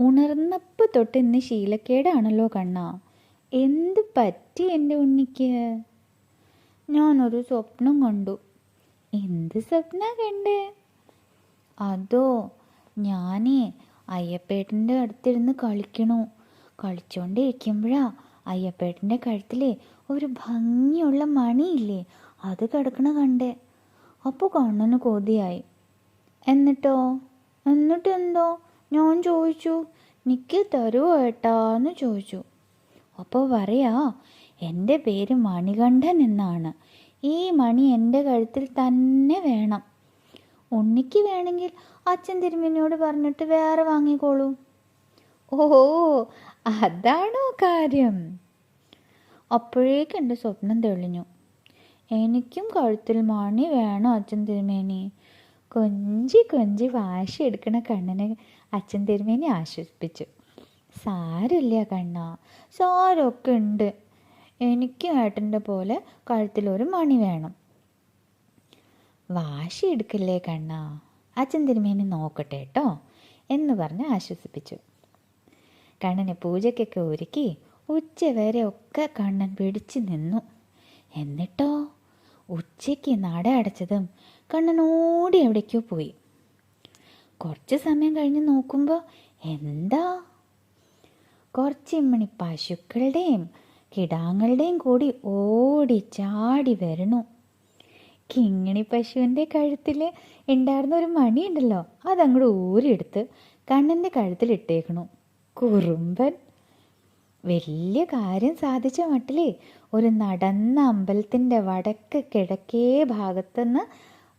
ഉണർന്നപ്പോൾ തൊട്ട് ഇന്ന് ശീലക്കേടാണല്ലോ കണ്ണ. എന്ത് പറ്റി എന്റെ ഉണ്ണിക്ക്? ഞാനൊരു സ്വപ്നം കണ്ടു. എന്ത് സ്വപ്ന കണ്ടേ? അതോ ഞാനേ അയ്യപ്പേട്ടന്റെ അടുത്തിരുന്ന് കളിക്കണു. കളിച്ചോണ്ടിരിക്കുമ്പോഴാ അയ്യപ്പേട്ടന്റെ കഴുത്തിലെ ഒരു ഭംഗിയുള്ള മണിയില്ലേ അത് കിടക്കണ കണ്ടേ. അപ്പോൾ കണ്ണന് കോതിയായി. എന്നിട്ടോ? എന്നിട്ട് എന്തോ ഞാൻ ചോദിച്ചു നിക്ക് തരുമോ ഏട്ടാന്ന് ചോദിച്ചു. അപ്പോൾ പറയാ എന്റെ പേര് മണികണ്ഠൻ എന്നാണ്. ഈ മണി എന്റെ കഴുത്തിൽ തന്നെ വേണം. ഉണ്ണിക്ക് വേണമെങ്കിൽ അച്ഛൻ തിരുമേനിയോട് പറഞ്ഞിട്ട് വേറെ വാങ്ങിക്കോളൂ. ഓ അതാണോ കാര്യം? അപ്പോഴേക്ക് എന്റെ സ്വപ്നം തെളിഞ്ഞു. എനിക്കും കഴുത്തിൽ മണി വേണം അച്ഛൻ തിരുമേനി. കൊഞ്ചി കൊഞ്ചി എടുക്കുന്ന കണ്ണനെ അച്ഛൻ തിരുമേനി ആശ്വസിപ്പിച്ചു. സാരമില്ല കണ്ണ സാരൊക്കെ ഉണ്ട്. എനിക്ക് ഏട്ടന്റെ പോലെ കഴുത്തിലൊരു മണി വേണം. വാശി എടുക്കല്ലേ കണ്ണ അച്ഛൻ തിരുമേനി നോക്കട്ടെ കേട്ടോ എന്ന് പറഞ്ഞ് ആശ്വസിപ്പിച്ചു. കണ്ണനെ പൂജയ്ക്കൊക്കെ ഒരുക്കി ഉച്ചവരെ ഒക്കെ കണ്ണൻ പിടിച്ചു നിന്നു. എന്നിട്ടോ? ഉച്ചയ്ക്ക് നട അടച്ചതും കണ്ണൻ ഓടി എവിടേക്കോ പോയി. കുറച്ച് സമയം കഴിഞ്ഞ് നോക്കുമ്പോൾ എന്താ? കുറച്ച് മണി പശുക്കളുടെയും കിടാങ്ങളുടെയും കൂടി ഓടി ചാടി വരണു കിങ്ങിണി പശുവിന്റെ കഴുത്തിൽ ഉണ്ടായിരുന്ന ഒരു മണിയുണ്ടല്ലോ അതങ്ങോട്ട് ഊരിയെടുത്ത് കണ്ണന്റെ കഴുത്തിൽ ഇട്ടേക്കണു കുറുമ്പൻ വലിയ കാര്യം സാധിച്ച മട്ടിലേ ഒരു നടന്ന അമ്പലത്തിന്റെ വടക്ക് കിഴക്കേ ഭാഗത്തുനിന്ന്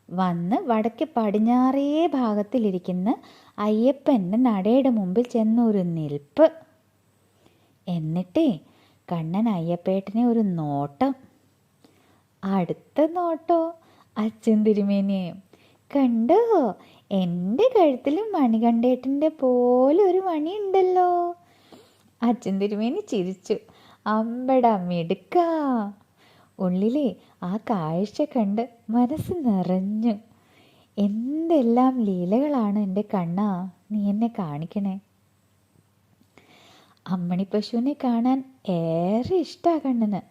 വന്ന് വടക്ക് പടിഞ്ഞാറേ ഭാഗത്തിലിരിക്കുന്ന അയ്യപ്പന്റെ നടയുടെ മുമ്പിൽ ചെന്നൊരു നിൽപ്പ്. എന്നിട്ടേ കണ്ണൻ അയ്യപ്പേട്ടനെ ഒരു നോട്ടം. അടുത്ത നോട്ടോ അച്ഛൻ തിരുമേനി കണ്ടോ എന്റെ കഴുത്തിലും മണികണ്ഠേട്ടന്റെ പോലെ ഒരു മണി ഉണ്ടല്ലോ അച്ഛൻ തിരുമേനി ചിരിച്ചു. അമ്പട മിടുക്ക. ഉള്ളിലെ ആ കാഴ്ച കണ്ട് മനസ്സ് നിറഞ്ഞു. എന്തെല്ലാം ലീലകളാണ് എന്റെ കണ്ണാ. നീ എന്നെ കാണിക്കണേ. അമ്മണി പശുവിനെ കാണാൻ ഏറെ ഇഷ്ടമാണ് കണ്ണന്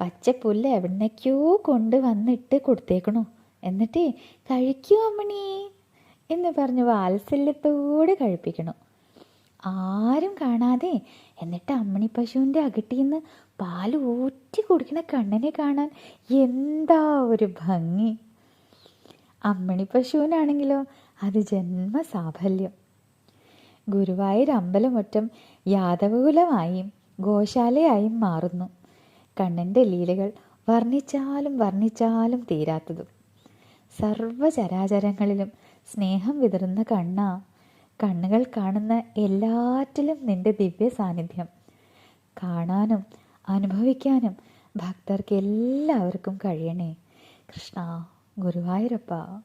പച്ചപ്പുല്ല് എവിടേക്കോ കൊണ്ട് വന്നിട്ട് കൊടുത്തേക്കണു. എന്നിട്ടേ കഴിക്കൂ അമ്മണി എന്ന് പറഞ്ഞ് വാത്സല്യത്തോടെ കഴിപ്പിക്കണു. ആരും കാണാതെ എന്നിട്ട് അമ്മണി പശുവിന്റെ അകട്ടിന്ന് പാൽ ഊറ്റി കുടിക്കുന്ന കണ്ണനെ കാണാൻ എന്താ ഒരു ഭംഗി. അമ്മണി പശുവിനാണെങ്കിലോ അത് ജന്മസാഫല്യം. ഗുരുവായൂർ അമ്പലമുറ്റം യാദവകുലമായും ഗോശാലയായും മാറുന്നു. കണ്ണന്റെ ലീലകൾ വർണിച്ചാലും വർണിച്ചാലും തീരാത്തതും. സർവചരാചരങ്ങളിലും സ്നേഹം വിതറുന്ന കണ്ണ കണ്ണുകൾ കാണുന്ന എല്ലാറ്റിലും നിന്റെ ദിവ്യ സാന്നിധ്യം കാണാനും അനുഭവിക്കാനും ഭക്തർക്ക് എല്ലാവർക്കും കഴിയണേ. കൃഷ്ണ ഗുരുവായൂരപ്പ.